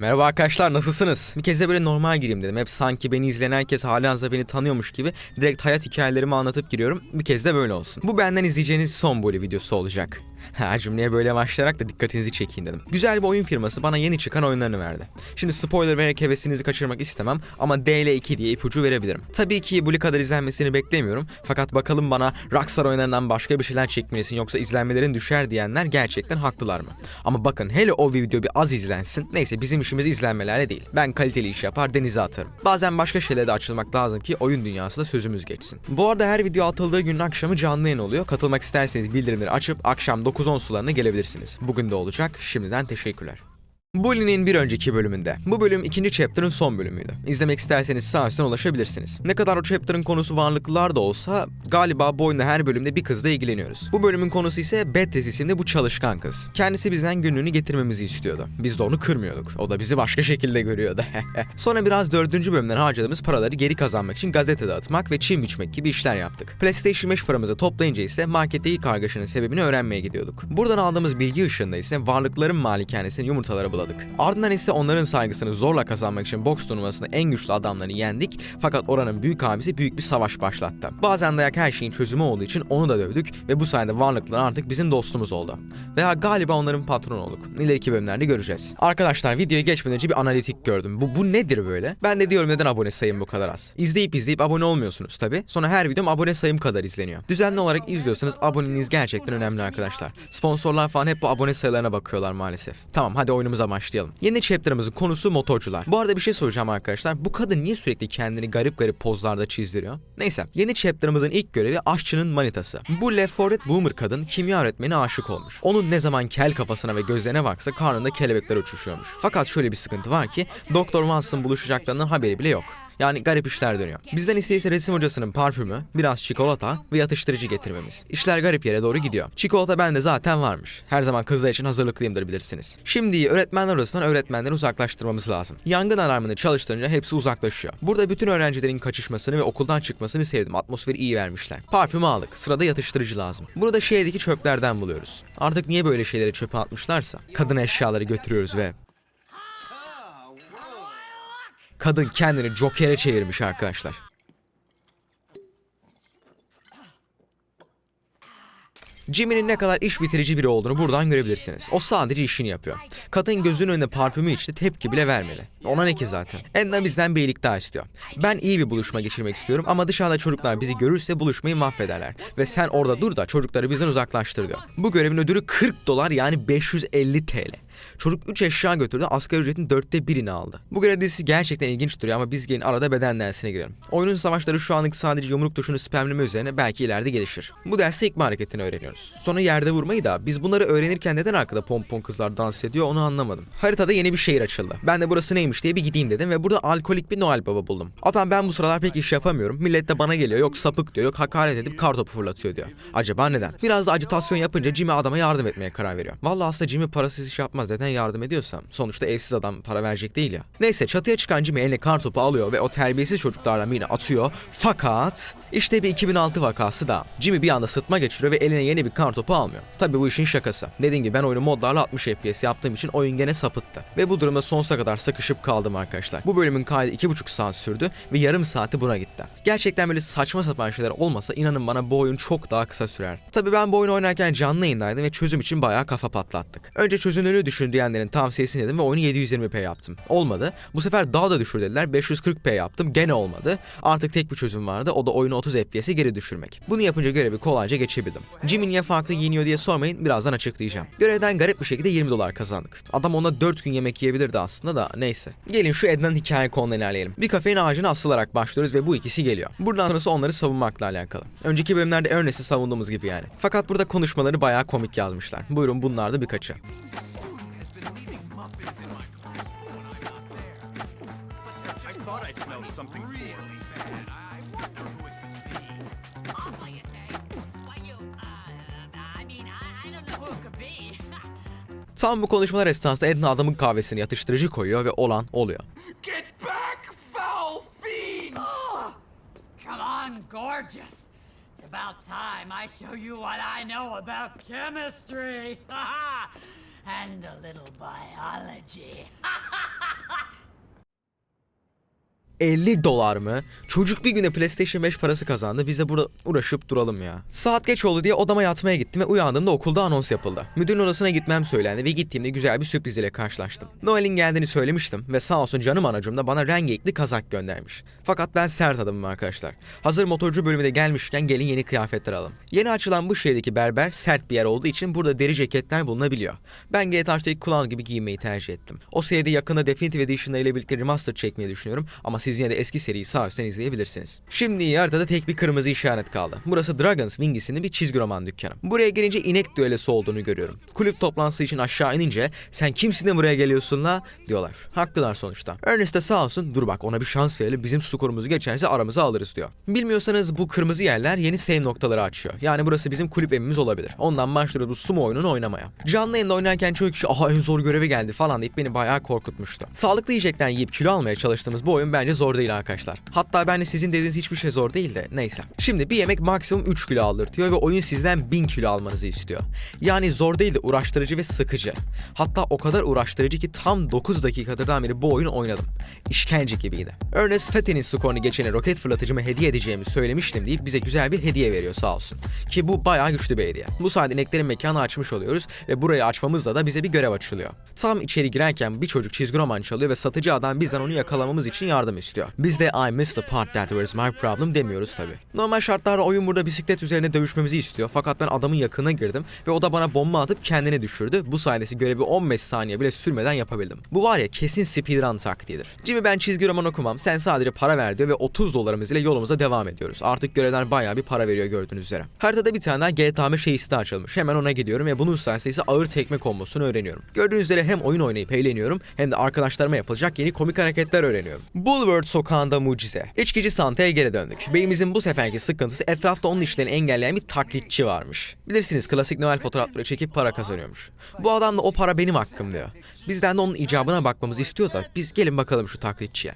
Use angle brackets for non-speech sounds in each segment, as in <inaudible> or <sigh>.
Merhaba arkadaşlar nasılsınız? Bir kez de böyle normal gireyim dedim. Hep sanki beni izleyen herkes halihazırda beni tanıyormuş gibi direkt hayat hikayelerimi anlatıp giriyorum. Bir kez de böyle olsun. Bu benden izleyeceğiniz son böyle videosu olacak. <laughs> Ha cümleye böyle başlayarak da dikkatinizi çekeyim dedim. Güzel bir oyun firması bana yeni çıkan oyunlarını verdi. Şimdi spoiler vererek hevesinizi kaçırmak istemem ama DL2 diye ipucu verebilirim. Tabii ki bu kadar izlenmesini beklemiyorum. Fakat bakalım bana Rockstar oyunlarından başka bir şeyler çekmelisin yoksa izlenmelerin düşer diyenler gerçekten haklılar mı? Ama bakın hele o video bir az izlensin. Neyse bizim işimiz izlenmelerle değil. Ben kaliteli iş yapar denize atarım. Bazen başka şeylere de açılmak lazım ki oyun dünyasında sözümüz geçsin. Bu arada her video atıldığı günün akşamı canlı yayın oluyor. Katılmak isterseniz bildirimleri açıp akşam 9-10 sularına gelebilirsiniz. Bugün de olacak. Şimdiden teşekkürler. Bully'nin bir önceki bölümünde. Bu bölüm ikinci chapter'ın son bölümüydü. İzlemek isterseniz sağ üstten ulaşabilirsiniz. Ne kadar o chapter'ın konusu varlıklılar da olsa galiba bu oyunda her bölümde bir kızla ilgileniyoruz. Bu bölümün konusu ise Beatrice isimli bu çalışkan kız. Kendisi bizden günlüğünü getirmemizi istiyordu. Biz de onu kırmıyorduk. O da bizi başka şekilde görüyordu. <laughs> Sonra biraz dördüncü bölümden harcadığımız paraları geri kazanmak için gazete dağıtmak ve çim biçmek gibi işler yaptık. PlayStation 5 paramızı toplayınca ise marketteki kargaşanın sebebini öğrenmeye gidiyorduk. Buradan aldığımız bilgi ışığında ise varlıkların malikanesinin yumurtaları buladık. Ardından ise onların saygısını zorla kazanmak için boks turnuvasında en güçlü adamları yendik fakat oranın büyük abisi büyük bir savaş başlattı. Bazen dayak her şeyin çözümü olduğu için onu da dövdük ve bu sayede varlıklar artık bizim dostumuz oldu. Veya galiba onların patronu olduk. İleriki bölümlerde göreceğiz. Arkadaşlar videoya geçmeden önce bir analitik gördüm. Bu, bu nedir böyle? Ben de diyorum neden abone sayım bu kadar az? İzleyip izleyip abone olmuyorsunuz tabi. Sonra her videom abone sayım kadar izleniyor. Düzenli olarak izliyorsanız aboneliğiniz gerçekten önemli arkadaşlar. Sponsorlar falan hep bu abone sayılarına bakıyorlar maalesef. Tamam hadi oyunumuza başlayalım. Yeni chapter'ımızın konusu motorcular. Bu arada bir şey soracağım arkadaşlar. Bu kadın niye sürekli kendini garip garip pozlarda çizdiriyor? Neyse. Yeni chapter'ımızın ilk görevi aşçının manitası. Bu Left 4 Dead boomer kadın kimya öğretmeni aşık olmuş. Onun ne zaman kel kafasına ve gözlerine baksa karnında kelebekler uçuşuyormuş. Fakat şöyle bir sıkıntı var ki Doktor Watson buluşacaklarından haberi bile yok. Yani garip işler dönüyor. Bizden ise resim hocasının parfümü, biraz çikolata ve yatıştırıcı getirmemiz. İşler garip yere doğru gidiyor. Çikolata bende zaten varmış. Her zaman kızlar için hazırlıklıyımdır bilirsiniz. Şimdi öğretmenler odasından öğretmenleri uzaklaştırmamız lazım. Yangın alarmını çalıştırınca hepsi uzaklaşıyor. Burada bütün öğrencilerin kaçışmasını ve okuldan çıkmasını sevdim. Atmosferi iyi vermişler. Parfümü aldık. Sırada yatıştırıcı lazım. Bunu da şehirdeki çöplerden buluyoruz. Artık niye böyle şeyleri çöpe atmışlarsa. Kadın eşyaları götürüyoruz ve Kadın kendini Joker'e çevirmiş arkadaşlar. Jimmy'nin ne kadar iş bitirici biri olduğunu buradan görebilirsiniz. O sadece işini yapıyor. Kadın gözünün önünde parfümü içti tepki bile vermeli. Ona ne ki zaten. Edna bizden bir iyilik daha istiyor. Ben iyi bir buluşma geçirmek istiyorum ama dışarıda çocuklar bizi görürse buluşmayı mahvederler. Ve sen orada dur da çocukları bizden uzaklaştır diyor. Bu görevin ödülü 40 dolar yani 550 TL. Çocuk 3 eşya götürdü asgari ücretin dörtte birini aldı. Bu görev dizisi gerçekten ilginç duruyor ama biz gelin arada beden dersine girelim. Oyunun savaşları şu anlık sadece yumruk tuşunu spamleme üzerine belki ileride gelişir. Bu derste ilk hareketini öğreniyoruz. Sonra yerde vurmayı da biz bunları öğrenirken neden arkada pompon kızlar dans ediyor onu anlamadım. Haritada yeni bir şehir açıldı. Ben de burası neymiş diye bir gideyim dedim ve burada alkolik bir Noel Baba buldum. Adam ben bu sıralar pek iş yapamıyorum. Millet de bana geliyor yok sapık diyor yok hakaret edip kar topu fırlatıyor diyor. Acaba neden? Biraz da acitasyon yapınca Jimmy adama yardım etmeye karar veriyor. Vallahi aslında Jimmy parasız iş yapmaz neden yardım ediyorsam. Sonuçta evsiz adam para verecek değil ya. Neyse çatıya çıkan Jimmy eline kar topu alıyor ve o terbiyesiz çocuklarla birine atıyor. Fakat işte bir 2006 vakası da. Jimmy bir anda sıtma geçiriyor ve eline yeni bir kar topu almıyor. Tabi bu işin şakası. Dediğim gibi ben oyunu modlarla 60 FPS yaptığım için oyun gene sapıttı. Ve bu durumda sonsuza kadar sıkışıp kaldım arkadaşlar. Bu bölümün kaydı 2,5 saat sürdü ve yarım saati buna gitti. Gerçekten böyle saçma sapan şeyler olmasa inanın bana bu oyun çok daha kısa sürer. Tabi ben bu oyunu oynarken canlı yayındaydım ve çözüm için bayağı kafa patlattık. Önce çözünürlüğü düşün diyenlerin tavsiyesini dedim ve oyunu 720p yaptım. Olmadı. Bu sefer daha da düşür dediler. 540p yaptım. Gene olmadı. Artık tek bir çözüm vardı. O da oyunu 30 FPS'e geri düşürmek. Bunu yapınca görevi kolayca geçebildim. Jimmy niye farklı giyiniyor diye sormayın. Birazdan açıklayacağım. Görevden garip bir şekilde 20 dolar kazandık. Adam ona 4 gün yemek yiyebilirdi aslında da neyse. Gelin şu Edna'nın hikaye konuna ilerleyelim. Bir kafein ağacına asılarak başlıyoruz ve bu ikisi geliyor. Buradan sonrası onları savunmakla alakalı. Önceki bölümlerde Ernest'i savunduğumuz gibi yani. Fakat burada konuşmaları bayağı komik yazmışlar. Buyurun bunlar da birkaçı. I thought I smelled something really bad. I wonder who it could be. Awful, you say? Why, you, uh, I mean, I, I don't know who it could be. Tam bu konuşmalar esnasında Edna adamın kahvesini yatıştırıcı koyuyor ve olan oluyor. Get back, foul fiends! Come on, gorgeous. It's about time I show you what I know about chemistry. <laughs> and a little biology. <laughs> 50 dolar mı? Çocuk bir güne PlayStation 5 parası kazandı. Biz de burada uğraşıp duralım ya. Saat geç oldu diye odama yatmaya gittim ve uyandığımda okulda anons yapıldı. Müdürün odasına gitmem söylendi ve gittiğimde güzel bir sürpriz ile karşılaştım. Noel'in geldiğini söylemiştim ve sağ olsun canım anacım da bana rengarenkli kazak göndermiş. Fakat ben sert adamım arkadaşlar. Hazır motorcu bölümüne gelmişken gelin yeni kıyafetler alalım. Yeni açılan bu şehirdeki berber sert bir yer olduğu için burada deri ceketler bulunabiliyor. Ben GTA'daki Clown gibi giyinmeyi tercih ettim. O seride yakında Definitive Edition ile birlikte remaster çekmeyi düşünüyorum ama siz yine de eski seriyi sağ üstten izleyebilirsiniz. Şimdi haritada tek bir kırmızı işaret kaldı. Burası Dragons Wing isimli bir çizgi roman dükkanı. Buraya gelince inek düellosu olduğunu görüyorum. Kulüp toplantısı için aşağı inince sen kimsin de buraya geliyorsun la diyorlar. Haklılar sonuçta. Ernest de sağ olsun dur bak ona bir şans verelim bizim skorumuzu geçerse aramıza alırız diyor. Bilmiyorsanız bu kırmızı yerler yeni save noktaları açıyor. Yani burası bizim kulüp evimiz olabilir. Ondan başlıyoruz bu sumo oyununu oynamaya. Canlı yayında oynarken çoğu kişi aha en zor görevi geldi falan deyip beni bayağı korkutmuştu. Sağlıklı yiyecekler yiyip kilo almaya çalıştığımız bu oyun bence zor değil arkadaşlar. Hatta bence sizin dediğiniz hiçbir şey zor değil de neyse. Şimdi bir yemek maksimum 3 kilo aldırtıyor ve oyun sizden 1000 kilo almanızı istiyor. Yani zor değil de uğraştırıcı ve sıkıcı. Hatta o kadar uğraştırıcı ki tam 9 dakikadan beri bu oyunu oynadım. İşkence gibiydi. Ernest Fetty'nin skorunu geçene roket fırlatıcımı hediye edeceğimi söylemiştim deyip bize güzel bir hediye veriyor sağ olsun. Ki bu bayağı güçlü bir hediye. Bu sayede ineklerin mekanı açmış oluyoruz ve burayı açmamızla da bize bir görev açılıyor. Tam içeri girerken bir çocuk çizgi roman çalıyor ve satıcı adam bizden onu yakalamamız için yardım istiyor. Biz de I missed the part that was my problem demiyoruz tabi. Normal şartlarda oyun burada bisiklet üzerine dövüşmemizi istiyor fakat ben adamın yakına girdim ve o da bana bomba atıp kendini düşürdü. Bu sayede görevi 15 saniye bile sürmeden yapabildim. Bu var ya kesin speedrun taktiğidir. Jimmy ben çizgi roman okumam sen sadece para ver diyor ve 30 dolarımız ile yolumuza devam ediyoruz. Artık görevler bayağı bir para veriyor gördüğünüz üzere. Haritada bir tane daha GTA şeysi de açılmış. Hemen ona gidiyorum ve bunun sayesinde ise ağır tekme kombosunu öğreniyorum. Gördüğünüz üzere hem oyun oynayıp eğleniyorum hem de arkadaşlarıma yapılacak yeni komik hareketler öğreniyorum. Bulworth sokağında mucize. İçkici Santa'ya geri döndük. Beyimizin bu seferki sıkıntısı etrafta onun işlerini engelleyen bir taklitçi varmış. Bilirsiniz klasik Noel fotoğrafları çekip para kazanıyormuş. Bu adam da o para benim hakkım diyor. Bizden de onun icabına bakmamızı istiyor da biz gelin bakalım şu taklitçiye.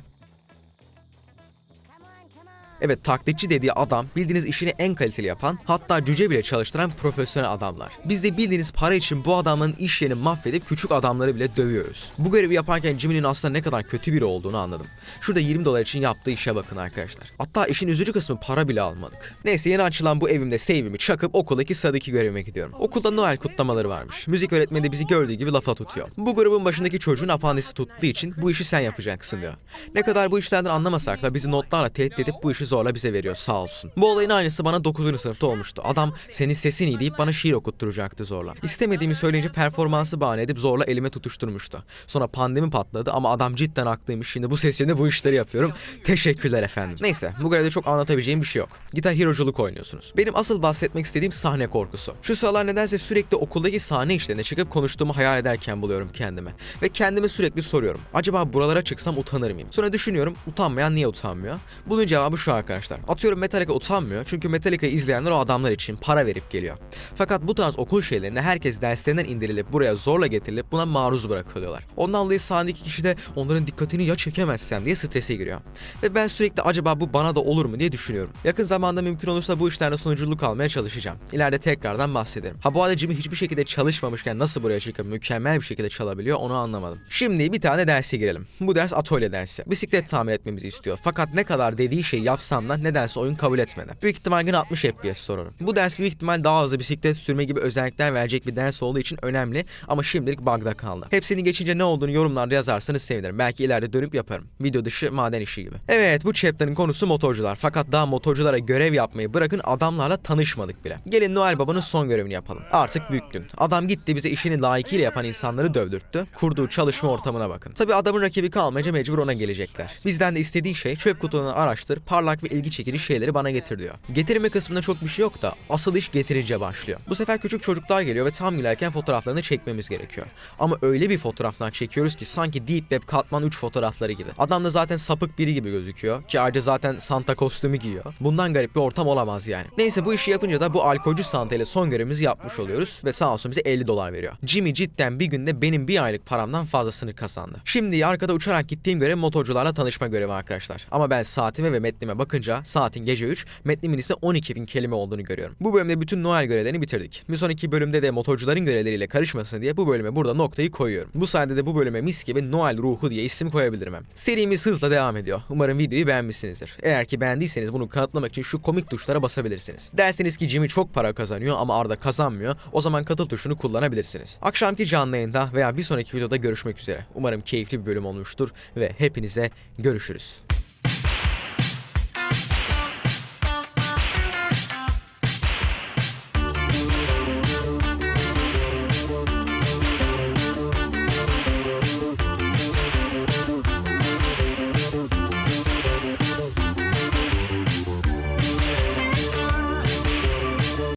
Evet taklitçi dediği adam bildiğiniz işini en kaliteli yapan hatta cüce bile çalıştıran profesyonel adamlar. Biz de bildiğiniz para için bu adamın iş yerini mahvedip küçük adamları bile dövüyoruz. Bu görevi yaparken Jimmy'nin aslında ne kadar kötü biri olduğunu anladım. Şurada 20 dolar için yaptığı işe bakın arkadaşlar. Hatta işin üzücü kısmı para bile almadık. Neyse yeni açılan bu evimde save'imi çakıp okuldaki sıradaki görevime gidiyorum. Okulda Noel kutlamaları varmış. Müzik öğretmeni de bizi gördüğü gibi lafa tutuyor. Bu grubun başındaki çocuğun apandisi tuttuğu için bu işi sen yapacaksın diyor. Ne kadar bu işlerden anlamasak da bizi notlarla tehdit edip bu işi zorla bize veriyor sağ olsun. Bu olayın aynısı bana 9. sınıfta olmuştu. Adam senin sesin iyi deyip bana şiir okutturacaktı zorla. İstemediğimi söyleyince performansı bahane edip zorla elime tutuşturmuştu. Sonra pandemi patladı ama adam cidden haklıymış. Şimdi bu sesimde bu işleri yapıyorum. Teşekkürler efendim. Neyse bu görevde çok anlatabileceğim bir şey yok. Gitar Hero'culuk oynuyorsunuz. Benim asıl bahsetmek istediğim sahne korkusu. Şu sıralar nedense sürekli okuldaki sahne işlerine çıkıp konuştuğumu hayal ederken buluyorum kendimi. Ve kendime sürekli soruyorum. Acaba buralara çıksam utanır mıyım? Sonra düşünüyorum utanmayan niye utanmıyor? Bunun cevabı şu arkadaşlar. Atıyorum Metallica utanmıyor çünkü Metallica'yı izleyenler o adamlar için para verip geliyor. Fakat bu tarz okul şeylerinde herkes derslerinden indirilip buraya zorla getirilip buna maruz bırakılıyorlar. Ondan dolayı sahnedeki kişi de onların dikkatini ya çekemezsem diye strese giriyor. Ve ben sürekli acaba bu bana da olur mu diye düşünüyorum. Yakın zamanda mümkün olursa bu işlerde sonuculuk almaya çalışacağım. İleride tekrardan bahsederim. Ha bu arada Jimmy hiçbir şekilde çalışmamışken nasıl buraya çıkıp mükemmel bir şekilde çalabiliyor onu anlamadım. Şimdi bir tane derse girelim. Bu ders atölye dersi. Bisiklet tamir etmemizi istiyor. Fakat ne kadar dediği şeyi yapsam da nedense oyun kabul etmedi. Büyük ihtimal yine 60 FPS sorunu. Bu ders büyük ihtimal daha hızlı bisiklet sürme gibi özellikler verecek bir ders olduğu için önemli ama şimdilik bug'da kaldı. Hepsini geçince ne olduğunu yorumlarda yazarsanız sevinirim. Belki ileride dönüp yaparım. Video dışı maden işi gibi. Evet bu chapter'ın konusu motorcular. Fakat daha motorculara görev yapmayı bırakın adamlarla tanışmadık bile. Gelin Noel Baba'nın son görevini yapalım. Artık büyük gün. Adam gitti bize işini layıkıyla yapan insanları dövdürttü. Kurduğu çalışma ortamına bakın. Tabi adamın rakibi kalmayınca mecbur ona gelecekler. Bizden de istediği şey çöp kutularını araştır, parlak ve ilgi çekici şeyleri bana getir diyor. Getirme kısmında çok bir şey yok da asıl iş getirince başlıyor. Bu sefer küçük çocuklar geliyor ve tam gülerken fotoğraflarını çekmemiz gerekiyor. Ama öyle bir fotoğraflar çekiyoruz ki sanki Deep Web katman 3 fotoğrafları gibi. Adam da zaten sapık biri gibi gözüküyor ki ayrıca zaten Santa kostümü giyiyor. Bundan garip bir ortam olamaz yani. Neyse bu işi yapınca da bu alkolcü Santa ile son görevimizi yapmış oluyoruz ve sağ olsun bize 50 dolar veriyor. Jimmy cidden bir günde benim bir aylık paramdan fazlasını kazandı. Şimdi arkada uçarak gittiğim görev motorcularla tanışma görevi arkadaşlar. Ama ben saatime ve metnime bakınca saatin gece 3, metnimin ise 12.000 kelime olduğunu görüyorum. Bu bölümde bütün Noel görevlerini bitirdik. Bir sonraki bölümde de motorcuların görevleriyle karışmasın diye bu bölüme burada noktayı koyuyorum. Bu sayede de bu bölüme mis gibi Noel ruhu diye isim koyabilirim. Serimiz hızla devam ediyor. Umarım videoyu beğenmişsinizdir. Eğer ki beğendiyseniz bunu kanıtlamak için şu komik tuşlara basabilirsiniz. Derseniz ki Jimmy çok para kazanıyor ama Arda kazanmıyor. O zaman katıl tuşunu kullanabilirsiniz. Akşamki canlı yayında veya bir sonraki videoda görüşmek üzere. Umarım keyifli bir bölüm olmuştur ve hepinize görüşürüz.